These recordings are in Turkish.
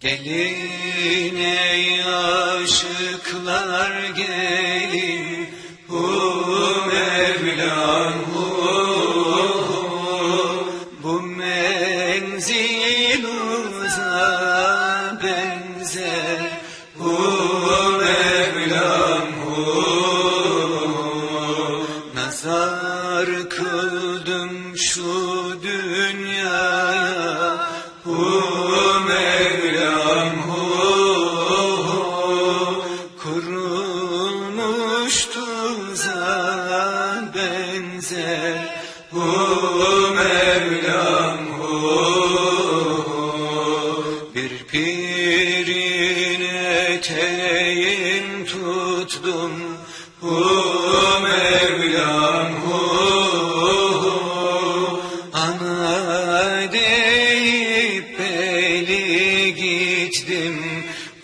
Gelin ey aşıklar gelin. Hu Mevlam hu Bu menzil uza benzer. Hu Mevlam hu Nazar kıldım şu dünyaya Kurulmuş tuza benzer. Hu Mevlam hu Bir pirin eteğin tuttum Hu Mevlam hu Ana deyip beli gittim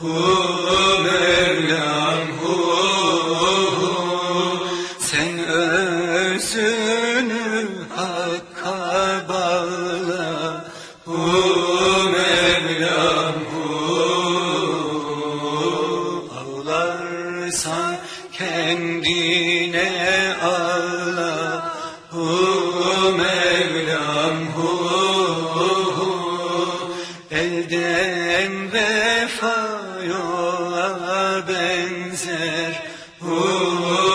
Hu Mevlam hu Sen özünü Hakk'a bağla. Hu Mevlam hu Ağlarsan kendine ağla. Hu Mevlam hu Elden vefa yola benzer. Hu